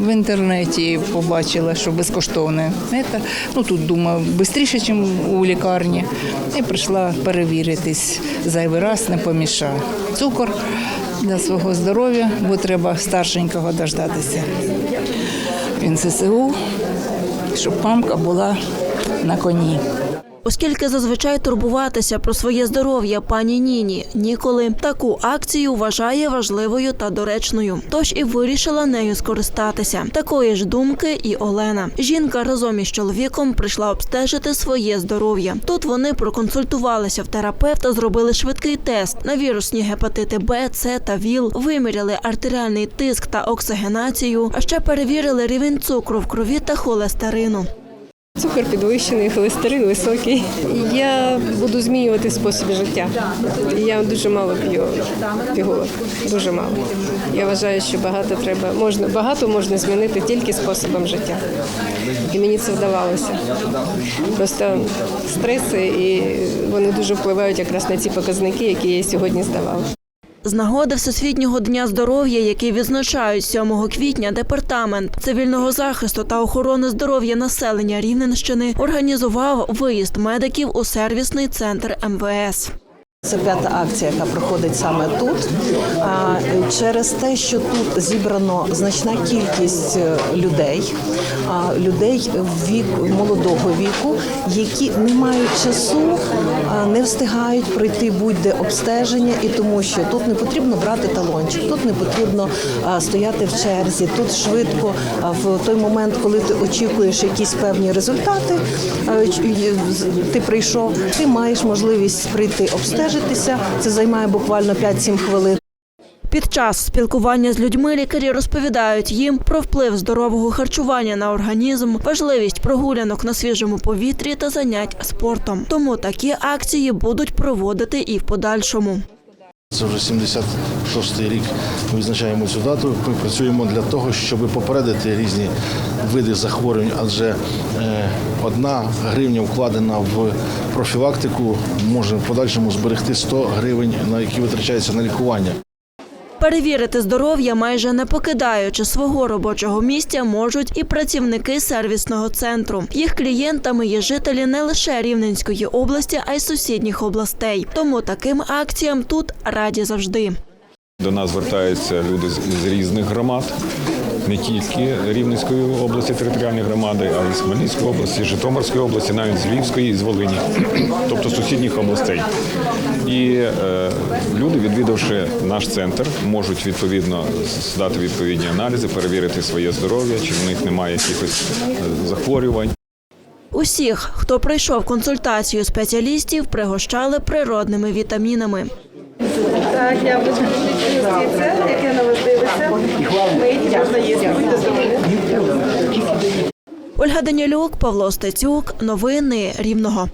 В інтернеті побачила, що безкоштовне. Це, ну тут думаю, швидше, ніж у лікарні. І прийшла перевіритись зайвий раз, не помішає. Цукор для свого здоров'я, бо треба старшенького дождатися. Він ССУ, щоб мамка була на коні. Оскільки зазвичай турбуватися про своє здоров'я пані Ніні ніколи таку акцію вважає важливою та доречною. Тож і вирішила нею скористатися. Такої ж думки і Олена. Жінка разом із чоловіком прийшла обстежити своє здоров'я. Тут вони проконсультувалися в терапевта, зробили швидкий тест на вірусні гепатити Б, С та ВІЛ, виміряли артеріальний тиск та оксигенацію, а ще перевірили рівень цукру в крові та холестерину. Цукор підвищений, холестерин високий. Я буду змінювати спосіб життя. Я дуже мало п'ю пігулок, дуже мало. Я вважаю, що багато треба можна багато можна змінити тільки способом життя. І мені це вдавалося. Просто стреси і вони дуже впливають якраз на ці показники, які я сьогодні здавала. З нагоди Всесвітнього дня здоров'я, який відзначають 7 квітня, департамент цивільного захисту та охорони здоров'я населення Рівненщини організував виїзд медиків у сервісний центр МВС. Це п'ята акція, яка проходить саме тут. Через те, що тут зібрано значна кількість е, людей, людей віку молодого віку, які не мають часу, не встигають пройти будь-де обстеження, і тому що тут не потрібно брати талончик, тут не потрібно стояти в черзі. Тут швидко в той момент, коли ти очікуєш якісь певні результати, ти прийшов, ти маєш можливість прийти обстежитися. Це займає буквально 5-7 хвилин. Під час спілкування з людьми лікарі розповідають їм про вплив здорового харчування на організм, важливість прогулянок на свіжому повітрі та занять спортом. Тому такі акції будуть проводити і в подальшому. Це вже 76-й рік. Ми відзначаємо цю дату. Ми працюємо для того, щоб попередити різні види захворювань, адже е, одна гривня вкладена в профілактику може в подальшому зберегти 100 гривень, на які витрачається на лікування. Перевірити здоров'я, майже не покидаючи свого робочого місця, можуть і працівники сервісного центру. Їх клієнтами є жителі не лише Рівненської області, а й сусідніх областей. Тому таким акціям тут раді завжди. До нас звертаються люди з- різних громад, не тільки Рівненської області, територіальної громади, а й з Хмельницької області, Житомирської області, навіть з Львівської і з Волині, тобто сусідніх областей. І е, люди, відвідавши наш центр, можуть відповідно здати відповідні аналізи, перевірити своє здоров'я, чи в них немає якихось е, захворювань. Усіх, хто пройшов консультацію спеціалістів, пригощали природними вітамінами. Так, я яблучко, це, яке на вас дивиться. Миті можна їсти. Ольга Данілюк, Павло Стецюк. Новини Рівного.